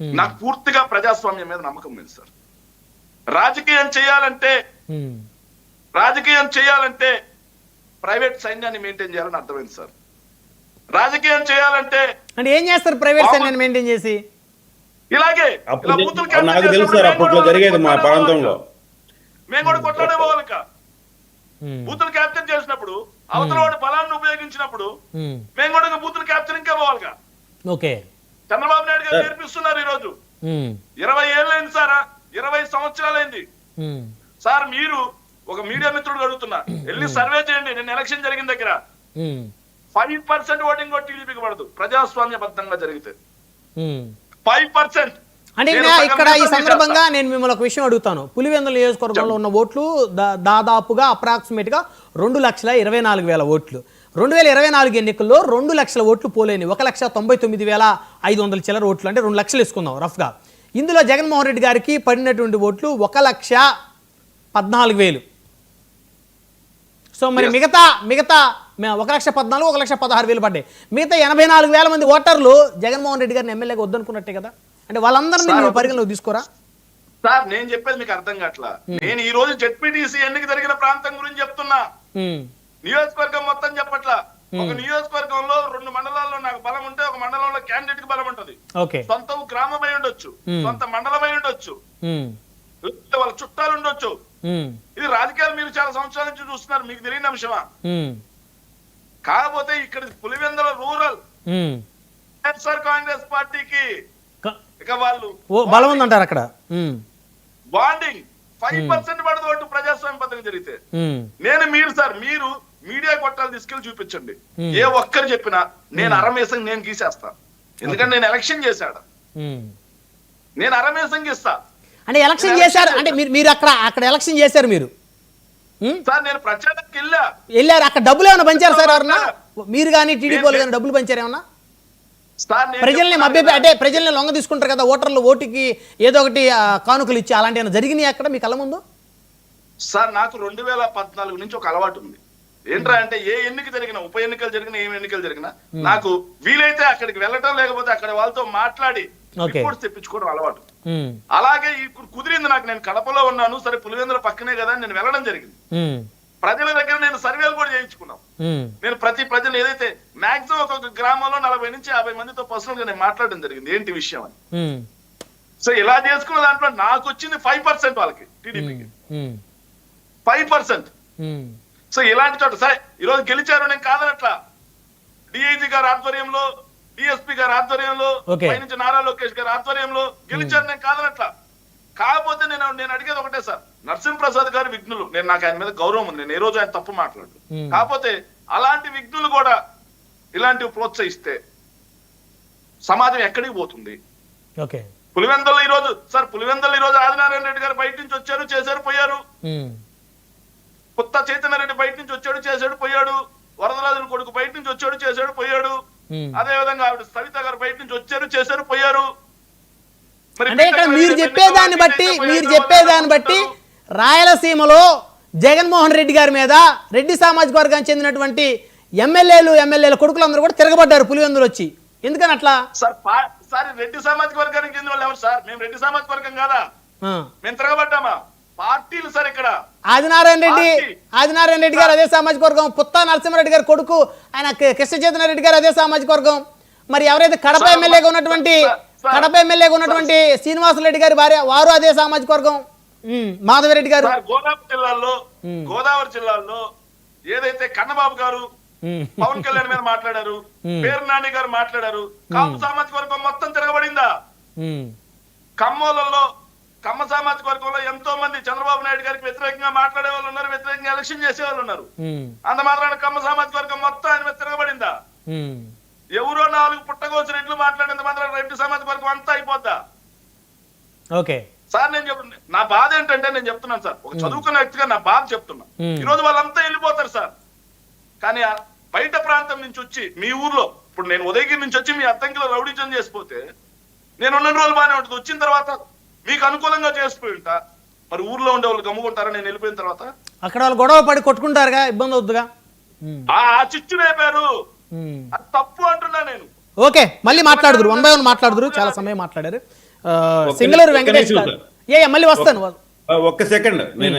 నాకు పూర్తిగా ప్రజాస్వామ్యం మీద నమ్మకం ఉంది సార్. రాజకీయం చేయాలంటే ఉమ్. రాజకీయం చేయాలంటే ప్రైవేట్ సైన్యాన్ని మెయింటైన్ చేయాలని అర్థమైంది సార్. రాజకీయం చేయాలంటే అంటే ఏం చేస్తారు ప్రైవేట్ సైన్యాన్ని మెయింటైన్ చేసి? ఇలాగే నాకు తెలుసు సార్ మేము అప్పట్లో కూడా జరిగేది మా కొట్లాడే ప్రాంతంలో. మేము కూడా కొట్లాడే పోవాలిక ఉమ్. బూతులు క్యాప్చర్ చేసినప్పుడు అవతల వాడు బలాన్ని ఉపయోగించినప్పుడు. మేము కూడా బూతులు క్యాప్చర్ ఇంకా పోవాలిగా ఓకే. చంద్రబాబు నేర్పిస్తున్నారు ఈ రోజు ఉమ్. ఇరవై ఏళ్ళైంది సారా? ఇరవై సంవత్సరాలైంది. సార్ మీరు ఒక మీడియా మిత్రుడు అడుగుతున్నా. వెళ్ళి సర్వే చేయండి. నేను ఎలక్షన్ జరిగిన దగ్గర. ఫైవ్ పర్సెంట్ ఓటింగ్ కూడా టీడీపీకి పడదు. ప్రజాస్వామ్యబద్ధంగా జరిగితే. Five percent. అంటే ఇక్కడ ఈ సందర్భంగా నేను మిమ్మల్ని ఒక విషయం అడుగుతాను. పులివెందుల నియోజకవర్గంలో ఉన్న ఓట్లు దాదాపుగా అప్రాక్సిమేట్గా రెండు లక్షల ఇరవై నాలుగు వేల ఓట్లు. రెండు వేల ఇరవై నాలుగు ఎన్నికల్లో రెండు లక్షల ఓట్లు పోలేని ఒక లక్ష తొంభై తొమ్మిది వేల ఐదు వందల చిల్లర ఓట్లు అంటే రెండు లక్షలు వేసుకుందాం రఫ్గా. ఇందులో జగన్మోహన్ రెడ్డి గారికి పడినటువంటి ఓట్లు ఒక లక్ష పద్నాలుగు వేలు. సో మరి మిగతా మిగతా ఒక లక్ష పద్నాలుగు ఒక లక్ష పదహారు వేలు పడ్డాయి. మిగతా ఎనభై నాలుగు వేల మంది ఓటర్లు జగన్మోహన్ రెడ్డి గారిని ఎమ్మెల్యేగా వద్దనుకున్నట్టే కదా? అంటే వాళ్ళందరినీ మీరు పరిగణలోకి తీసుకోరా. సార్ నేను చెప్పేది మీకు అర్థం కావట్లా. నేను ఈ రోజు జెడ్పీటీసీ ఎన్నిక జరిగిన ప్రాంతం గురించి చెప్తున్నా. ఉమ్, నియోజకవర్గం మొత్తం చెప్పట్లా. ఒక నియోజకవర్గంలో రెండు మండలాల్లో నాకు బలం ఉంటే ఒక మండలంలో క్యాండిడేట్కి బలం ఉంటది. సొంత గ్రామమై ఉండొచ్చు. సొంత మండలమై ఉండొచ్చు. వాళ్ళ చుట్టాలు ఉండొచ్చు. ఇది రాజకీయాలు మీరు చాలా సంవత్సరాల నుంచి చూస్తున్నారు. మీకు తెలియని అంశమా? కాకపోతే ఇక్కడ పులివెందుల రూరల్. వైఎస్ఆర్ కాంగ్రెస్ పార్టీకి ఇక వాళ్ళు బలం ఉందంటారు అక్కడ. బాండింగ్ ఫైవ్ పర్సెంట్ పడదు ఓటు ప్రజాస్వామ్య పథకం జరిగితే. నేను మీరు సార్ మీరు మీడియా కొట్టాలు తీసుకెళ్ళి చూపించండి. ఏ ఒక్కరు చెప్పినా నేను అరమేసం నేను గీసేస్తా. ఎందుకంటే నేను ఎలక్షన్ చేశాడు. ఉమ్. నేను అరమేసం గీస్తా. అంటే ఎలక్షన్ చేశారు. అంటే మీరు మీరు అక్కడ అక్కడ ఎలక్షన్ చేశారు మీరు. సార్ నేను ప్రచారానికి వెళ్ళా. వెళ్ళారు. అక్కడ డబ్బులు ఏమైనా పంచారు సార్ ఎవరన్నా? మీరు కానీ టీడీపీ వాళ్ళు కానీ డబ్బులు పంచారు ఏమన్నా? ప్రజల్ని మభ్య. అంటే ప్రజల్ని లొంగ తీసుకుంటారు కదా ఓటర్లు ఓటుకి ఏదో ఒకటి కానుకలు ఇచ్చి అలాంటి జరిగినాయి అక్కడ మీ కళ్ళ ముందు? సార్ నాకు రెండు వేల పద్నాలుగు నుంచి ఒక అలవాటు ఉంది. ఏంట్రా అంటే ఏ ఎన్నిక జరిగినా ఉప ఎన్నికలు జరిగినా ఏం ఎన్నికలు జరిగినా నాకు వీలైతే అక్కడికి వెళ్ళటం లేకపోతే అక్కడ వాళ్ళతో మాట్లాడి. రిపోర్ట్స్ తెప్పించుకోవడం అలవాటు. అలాగే ఇప్పుడు కుదిరింది నాకు నేను కడపలో ఉన్నాను సరే పులివెందుల పక్కనే కదా నేను వెళ్ళడం జరిగింది. ప్రజల దగ్గర నేను సర్వేలు కూడా చేయించుకున్నాం. ఉమ్, నేను ప్రతి ప్రజలు ఏదైతే మాక్సిమం ఒక్కొక్క గ్రామంలో నలభై నుంచి యాభై మందితో పర్సనల్గా నేను మాట్లాడడం జరిగింది ఏంటి విషయం అని. సో ఇలా చేసుకున్న దాంట్లో నాకు వచ్చింది ఫైవ్ పర్సెంట్ వాళ్ళకి టీడీపీకి ఫైవ్ పర్సెంట్ సో ఇలాంటి చోట సరే ఈ రోజు గెలిచారు నేను కాదనట్లా. డిఐజీ గారి ఆధ్వర్యంలో డిఎస్పీ గారి ఆధ్వర్యంలో. పైనుంచి నారా లోకేష్ గారి ఆధ్వర్యంలో గెలిచారు నేను కాదనట్లా. కాకపోతే నేను నేను అడిగేది ఒకటే సార్ నరసింహప్రసాద్ గారి విఘ్నులు. నేను నాకు ఆయన మీద గౌరవం ఉంది. నేను ఏ రోజు ఆయన తప్పు మాట్లాడు. కాకపోతే అలాంటి విఘ్నులు కూడా ఇలాంటివి ప్రోత్సహిస్తే సమాజం ఎక్కడికి పోతుంది? ఓకే. పులివెందులు ఈ రోజు సార్ పులివెందులు ఈ రోజు ఆదినారాయణ రెడ్డి గారు బయట నుంచి వచ్చారు చేశారు పోయారు. కొత్త చైతన్య రెడ్డి బయట నుంచి వచ్చాడు చేశాడు పోయాడు. వరదరాజుల కొడుకు బయట నుంచి వచ్చాడు చేశాడు పోయాడు. అదే విధంగా ఆవిడ సవిత గారు బయట నుంచి వచ్చారు చేశారు పోయారు. మరి అంటే ఇక్కడ బిడ్డ మీరు కలిగిన చెప్పేదాన్ని బట్టి మీరు చెప్పేదాన్ని బట్టి. రాయలసీమలో జగన్మోహన్ రెడ్డి గారి మీద రెడ్డి సామాజిక వర్గానికి చెందినటువంటి ఎమ్మెల్యేలు ఎమ్మెల్యేల కొడుకులందరూ కూడా తిరగబడ్డారు పులివెందులు వచ్చి. ఎందుకని అట్లా? సార్ సార్ రెడ్డి సామాజిక వర్గానికి చెందిన వాళ్ళు ఎవరు సార్? మేము రెడ్డి సామాజిక వర్గం కాదా. మేము తిరగబడ్డామా? పార్టీలు సార్ ఇక్కడ. ఆదినారాయణ రెడ్డి. ఆదినారాయణ రెడ్డి గారు అదే సామాజిక వర్గం. పుత్తా నరసింహారెడ్డి గారి కొడుకు ఆయన క- కృష్ణ చైతన్య రెడ్డి గారు అదే సామాజిక వర్గం. మరి ఎవరైతే కడప ఎమ్మెల్యేగా ఉన్నటువంటి కడప ఎమ్మెల్యేగా ఉన్నటువంటి శ్రీనివాసరెడ్డి గారి భార్య వారు అదే సామాజిక వర్గం. మాధవరెడ్డి గారు. గోదావరి జిల్లాలో. గోదావరి జిల్లాలో ఏదైతే కన్నబాబు గారు పవన్ కళ్యాణ్ మీద మాట్లాడారు. పేరు నాని గారు మాట్లాడారు కాపు సామాజిక వర్గం మొత్తం తిరగబడిందా? కమ్మోలలో కమ్మ సామాజిక వర్గంలో ఎంతో మంది చంద్రబాబు నాయుడు గారికి వ్యతిరేకంగా మాట్లాడే వాళ్ళు ఉన్నారు వ్యతిరేకంగా ఎలక్షన్ చేసే వాళ్ళు ఉన్నారు. అంత మాత్రాన కమ్మ సామాజిక వర్గం మొత్తం ఆయన తిరగబడిందా. ఎవరో నాలుగు పుట్టగోసి రెడ్లు మాట్లాడినంత మాత్రం రెడ్డి సామాజిక వర్గం అంతా అయిపోద్దా? ఓకే. సార్ నేను చెప్తున్నా నా బాధ ఏంటంటే నేను చెప్తున్నాను సార్. ఒక చదువుకున్న వ్యక్తిగా నా బాధ చెప్తున్నా. ఈ రోజు వాళ్ళంతా వెళ్ళిపోతారు సార్. కానీ బయట ప్రాంతం నుంచి వచ్చి మీ ఊర్లో ఇప్పుడు నేను ఉదయగిరి నుంచి వచ్చి మీ అద్దంకిలో రౌడీజం చేసిపోతే నేను ఉన్న రోజులు బాగానే ఉంటుంది. వచ్చిన తర్వాత మీకు అనుకూలంగా చేసిపోయి ఉంటా మరి ఊర్లో ఉండే వాళ్ళు గమ్ముకుంటారా? నేను వెళ్ళిపోయిన తర్వాత? అక్కడ వాళ్ళు గొడవ పడి కొట్టుకుంటారుగా ఇబ్బంది అవుతుందిగా ఉమ్, ఆ చిచ్చు రేపారు. అది తప్పు అంటున్నా నేను. ఓకే మళ్ళీ మాట్లాడుదురు. వన్ బై వన్ మాట్లాడుదురు. చాలా సమయం మాట్లాడారు. వెంకటేష్ నిమిషం, ఏ ఏ, మళ్ళీ వస్తాను. ఒక్క సెకండ్. నేను